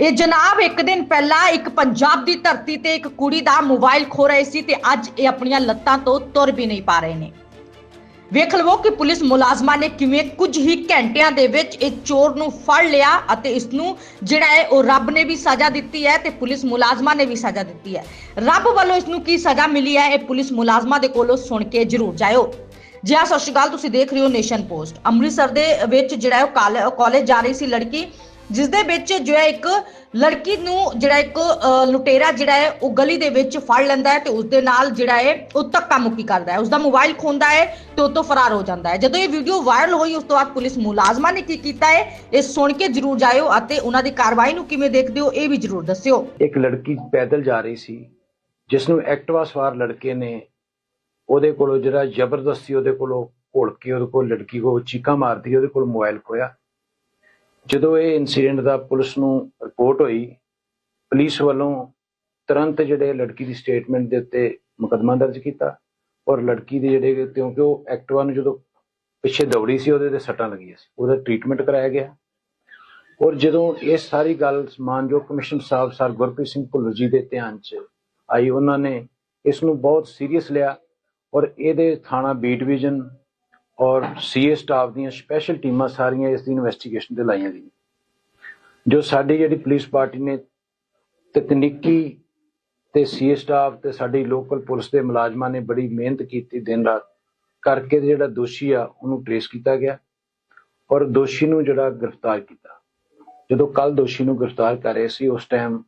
ਇਹ ਜਨਾਬ ਇੱਕ ਦਿਨ ਪਹਿਲਾਂ ਇੱਕ ਪੰਜਾਬ ਦੀ ਧਰਤੀ ਤੇ ਇੱਕ ਕੁੜੀ ਦਾ ਮੋਬਾਈਲ ਖੋ ਰਹੇ ਸੀ ਤੇ ਅੱਜ ਇਹ ਆਪਣੀਆਂ ਲੱਤਾਂ ਤੋਂ ਤੁਰ ਵੀ ਨਹੀਂ ਪਾ ਰਹੇ ਨੇ। ਵੇਖ ਲਵੋ ਕਿ ਪੁਲਿਸ ਮੁਲਾਜ਼ਮਾਂ ਨੇ ਕਿਵੇਂ ਕੁਝ ਹੀ ਘੰਟਿਆਂ ਦੇ ਵਿੱਚ ਇਹ ਚੋਰ ਨੂੰ ਫੜ ਲਿਆ ਅਤੇ ਇਸ ਨੂੰ ਜਿਹੜਾ ਹੈ ਉਹ ਰੱਬ ਨੇ ਵੀ ਸਜ਼ਾ ਦਿੱਤੀ ਹੈ ਤੇ ਪੁਲਿਸ ਮੁਲਾਜ਼ਮਾਂ ਨੇ ਵੀ ਸਜ਼ਾ ਦਿੱਤੀ ਹੈ। ਰੱਬ ਵੱਲੋਂ ਇਸ ਨੂੰ ਕੀ ਸਜ਼ਾ ਮਿਲੀ ਹੈ ਇਹ ਪੁਲਿਸ ਮੁਲਾਜ਼ਮਾਂ ਦੇ ਕੋਲੋਂ ਸੁਣ ਕੇ ਜ਼ਰੂਰ ਜਾਇਓ। ਜੀ ਹਾਂ, ਸਤਿ ਸ਼੍ਰੀ ਅਕਾਲ, ਤੁਸੀਂ ਦੇਖ ਰਹੇ ਹੋ ਨੇਸ਼ਨ ਪੋਸਟ। ਅੰਮ੍ਰਿਤਸਰ ਦੇ ਵਿੱਚ ਜਿਹੜਾ ਹੈ ਉਹ ਕਾਲਜ ਜਾ ਰਹੀ ਸੀ ਲੜਕੀ। ਜਿਸ ਦੇ ਵਿੱਚ ਜੋ ਇੱਕ ਲੜਕੀ ਨੂੰ ਜਿਹੜਾ ਇੱਕ ਲੁਟੇਰਾ ਜਿਹੜਾ ਹੈ, ਉਹ ਗਲੀ ਦੇ ਵਿੱਚ ਫੜ ਲੈਂਦਾ ਹੈ ਤੇ ਉਸ ਦੇ ਨਾਲ ਜਿਹੜਾ ਹੈ, ਉਹ ਧੱਕਾ ਮੁੱਕੀ ਕਰਦਾ ਹੈ। ਉਸ ਦਾ ਮੋਬਾਈਲ ਖੋਂਦਾ ਹੈ ਤੇ ਉਹ ਤੋਂ ਫਰਾਰ ਹੋ ਜਾਂਦਾ ਹੈ। ਜਦੋਂ ਇਹ ਵੀਡੀਓ ਵਾਇਰਲ ਹੋਈ, ਉਸ ਤੋਂ ਬਾਅਦ ਪੁਲਿਸ ਮੁਲਾਜ਼ਮਾਂ ਨੇ ਕੀ ਕੀਤਾ ਹੈ, ਇਹ ਸੁਣ ਕੇ ਜਰੂਰ ਜਾਇਓ ਅਤੇ ਉਹਨਾਂ ਦੀ ਕਾਰਵਾਈ ਨੂੰ ਕਿਵੇਂ ਦੇਖਦੇ ਹੋ, ਇਹ ਵੀ ਜਰੂਰ ਦੱਸਿਓ। ਇੱਕ ਲੜਕੀ ਪੈਦਲ ਜਾ ਰਹੀ ਸੀ, ਜਿਸ ਨੂੰ ਐਕਟਿਵਾ ਸਵਾਰ ਲੜਕੇ ਨੇ ਉਹਦੇ ਕੋਲੋਂ ਜਿਹੜਾ ਜ਼ਬਰਦਸਤੀ ਉਹਦੇ ਕੋਲੋਂ ਘੋਲ ਕੇ, ਉਹਦੇ ਕੋਲ ਲੜਕੀ ਕੋ ਚੀਕਾਂ ਮਾਰਦੀ, ਉਹਦੇ ਕੋਲ ਮੋਬਾਈਲ ਖੋਇਆ ਜਦੋਂ ਇਹ ਇਨਸੀਡੈਂਟ ਦਾ ਪੁਲਿਸ ਨੂੰ ਰਿਪੋਰਟ ਹੋਈ, ਪੁਲਿਸ ਵੱਲੋਂ ਤੁਰੰਤ ਜਿਹੜੇ ਲੜਕੀ ਦੀ ਸਟੇਟਮੈਂਟ ਦੇ ਉੱਤੇ ਮੁਕੱਦਮਾ ਦਰਜ ਕੀਤਾ ਔਰ ਲੜਕੀ ਦੇ ਜਿਹੜੇ ਕਿਉਂਕਿ ਉਹ ਐਕਟਿਵਾ ਨੂੰ ਜਦੋਂ ਪਿੱਛੇ ਦੌੜੀ ਸੀ, ਉਹਦੇ ਤੇ ਸੱਟਾਂ ਲੱਗੀਆਂ ਸੀ। ਉਹਦਾ ਟ੍ਰੀਟਮੈਂਟ ਕਰਾਇਆ ਗਿਆ। ਔਰ ਜਦੋਂ ਇਹ ਸਾਰੀ ਗੱਲ ਮਾਨਯੋਗ ਕਮਿਸ਼ਨਰ ਸਾਹਿਬ ਸਰ ਗੁਰਪ੍ਰੀਤ ਸਿੰਘ ਭੁੱਲਰ ਜੀ ਦੇ ਧਿਆਨ 'ਚ ਆਈ, ਉਹਨਾਂ ਨੇ ਇਸ ਨੂੰ ਬਹੁਤ ਸੀਰੀਅਸ ਲਿਆ ਔਰ ਇਹਦੇ ਥਾਣਾ ਬੀ ਡਿਵੀਜ਼ਨ ਔਰ ਸੀਏ ਸਟਾਫ ਦੀਆਂ ਸਪੈਸ਼ਲ ਟੀਮਾਂ ਸਾਰੀਆਂ ਇਸ ਦੀ ਇਨਵੈਸਟੀਗੇਸ਼ਨ ਤੇ ਲਾਈਆਂ ਗਈਆਂ। ਜੋ ਸਾਡੀ ਜਿਹੜੀ ਪੁਲਿਸ ਪਾਰਟੀ ਨੇ ਤਕਨੀਕੀ ਤੇ ਸੀਏ ਸਟਾਫ ਤੇ ਸਾਡੀ ਲੋਕਲ ਪੁਲਿਸ ਦੇ ਮੁਲਾਜ਼ਮਾਂ ਨੇ ਬੜੀ ਮਿਹਨਤ ਕੀਤੀ ਦਿਨ ਰਾਤ, ਕਰਕੇ ਜਿਹੜਾ ਦੋਸ਼ੀ ਆ, ਉਹਨੂੰ ਟ੍ਰੇਸ ਕੀਤਾ ਗਿਆ ਔਰ ਦੋਸ਼ੀ ਨੂੰ ਜਿਹੜਾ ਗ੍ਰਿਫਤਾਰ ਕੀਤਾ। ਜਦੋਂ ਕੱਲ ਦੋਸ਼ੀ ਨੂੰ ਗ੍ਰਿਫਤਾਰ ਕਰ ਰਹੇ ਸੀ, ਉਸ ਟਾਈਮ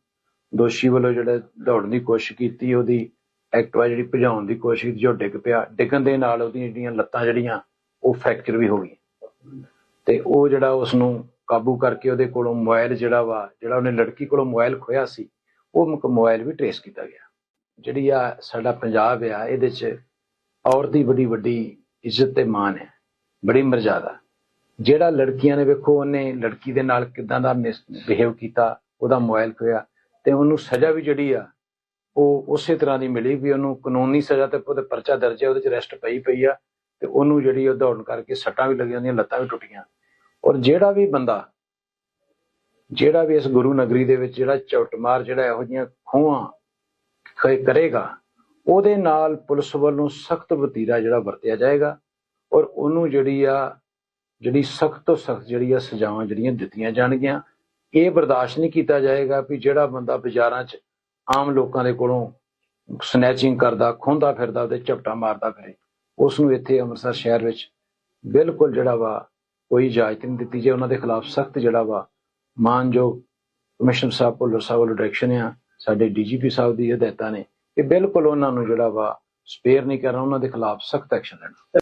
ਦੋਸ਼ੀ ਵੱਲੋਂ ਜਿਹੜਾ ਦੌੜਨ ਦੀ ਕੋਸ਼ਿਸ਼ ਕੀਤੀ, ਉਹਦੀ ਐਕਟਵਾ ਜਿਹੜੀ ਭਜਾਉਣ ਦੀ ਕੋਸ਼ਿਸ਼ ਕੀਤੀ, ਜੋ ਡਿੱਗ ਪਿਆ, ਡਿੱਗਣ ਦੇ ਨਾਲ ਉਹਦੀਆਂ ਜਿਹੜੀਆਂ ਲੱਤਾਂ ਜਿਹੜੀਆਂ ਉਹ ਫ੍ਰੈਕਚਰ ਵੀ ਹੋ ਗਈ। ਤੇ ਉਹ ਜਿਹੜਾ ਉਸ ਨੂੰ ਕਾਬੂ ਕਰਕੇ ਉਹਦੇ ਕੋਲੋਂ ਮੋਬਾਈਲ ਜਿਹੜਾ ਵਾ, ਜਿਹੜਾ ਉਹਨੇ ਲੜਕੀ ਕੋਲੋਂ ਮੋਬਾਈਲ ਖੋਇਆ ਸੀ, ਉਹ ਮ- ਮੋਬਾਈਲ ਵੀ ਟ੍ਰੇਸ ਕੀਤਾ ਗਿਆ। ਜਿਹੜੀ ਆ ਸਾਡਾ ਪੰਜਾਬ ਆ, ਇਹਦੇ 'ਚ ਔਰਤ ਦੀ ਬੜੀ ਵੱਡੀ ਇੱਜ਼ਤ ਤੇ ਮਾਣ ਹੈ, ਬੜੀ ਮਰਜ਼ਾਦਾ। ਜਿਹੜਾ ਲੜਕੀਆਂ ਨੇ ਵੇਖੋ, ਉਹਨੇ ਲੜਕੀ ਦੇ ਨਾਲ ਕਿਦਾਂ ਦਾ ਬਿਹੇਵ ਕੀਤਾ, ਉਹਦਾ ਮੋਬਾਈਲ ਖੋਇਆ ਤੇ ਉਹਨੂੰ ਸਜ਼ਾ ਵੀ ਜਿਹੜੀ ਆ, ਉਹ ਉਸੇ ਤਰ੍ਹਾਂ ਦੀ ਮਿਲੀ ਵੀ ਉਹਨੂੰ ਕਾਨੂੰਨੀ ਸਜ਼ਾ ਤੇ ਉਹਦੇ ਪਰਚਾ ਦਰਜ ਹੈ, ਉਹਦੇ ਚ ਅਰੈਸਟ ਪਈ ਪਈ ਆ। ਤੇ ਉਹਨੂੰ ਜਿਹੜੀ ਉਹ ਦੌੜਨ ਕਰਕੇ ਸੱਟਾਂ ਵੀ ਲੱਗੀਆਂ ਉਹਦੀਆਂ ਲੱਤਾਂ ਵੀ ਟੁੱਟੀਆਂ। ਔਰ ਜਿਹੜਾ ਵੀ ਬੰਦਾ, ਜਿਹੜਾ ਵੀ ਇਸ ਗੁਰੂ ਨਗਰੀ ਦੇ ਵਿੱਚ ਜਿਹੜਾ ਚੌਟਮਾਰ ਜਿਹੜਾ ਇਹੋ ਜਿਹੀਆਂ ਖੋਹਾਂ ਕ- ਕਰੇਗਾ, ਉਹਦੇ ਨਾਲ ਪੁਲਿਸ ਵੱਲੋਂ ਸਖਤ ਵਤੀਰਾ ਜਿਹੜਾ ਵਰਤਿਆ ਜਾਏਗਾ ਔਰ ਉਹਨੂੰ ਜਿਹੜੀ ਆ, ਜਿਹੜੀ ਸਖਤ ਤੋਂ ਸਖਤ ਜਿਹੜੀ ਆ ਸਜ਼ਾਵਾਂ ਜਿਹੜੀਆਂ ਦਿੱਤੀਆਂ ਜਾਣਗੀਆਂ, ਇਹ ਬਰਦਾਸ਼ਤ ਨਹੀਂ ਕੀਤਾ ਜਾਏਗਾ ਵੀ ਜਿਹੜਾ ਬੰਦਾ ਬਾਜ਼ਾਰਾਂ 'ਚ ਆਮ ਲੋਕਾਂ ਦੇ ਕੋਲੋਂ ਸਨੈਚਿੰਗ ਕਰਦਾ, ਖੋਂਦਾ ਫਿਰਦਾ ਤੇ ਝਪਟਾ ਮਾਰਦਾ ਫਿਰੇ। ਉਸ ਨੂੰ ਇੱਥੇ ਅੰਮ੍ਰਿਤਸਰ ਸ਼ਹਿਰ ਵਿੱਚ ਬਿਲਕੁਲ ਜਿਹੜਾ ਵਾ ਕੋਈ ਇਜਾਜ਼ਤ ਨਹੀਂ ਦਿੱਤੀ ਜੇ ਉਹਨਾਂ ਦੇ ਖਿਲਾਫ ਸਖਤ ਜਿਹੜਾ ਵਾ ਮਾਨਯੋਗ ਕਮਿਸ਼ਨਰ ਸਾਹਿਬ ਭੁੱਲਰ ਸਾਹਿਬ ਵੱਲੋਂ ਡਾਇਰੈਕਸ਼ਨ ਆ, ਸਾਡੇ ਡੀਜੀਪੀ ਸਾਹਿਬ ਦੀ ਹਦਾਇਤਾਂ ਨੇ ਕਿ ਬਿਲਕੁਲ ਉਹਨਾਂ ਨੂੰ ਜਿਹੜਾ ਵਾ ਸਪੇਅਰ ਨਹੀਂ ਕਰਨਾ, ਉਹਨਾਂ ਦੇ ਖਿਲਾਫ ਸਖਤ ਐਕਸ਼ਨ ਲੈਣਾ।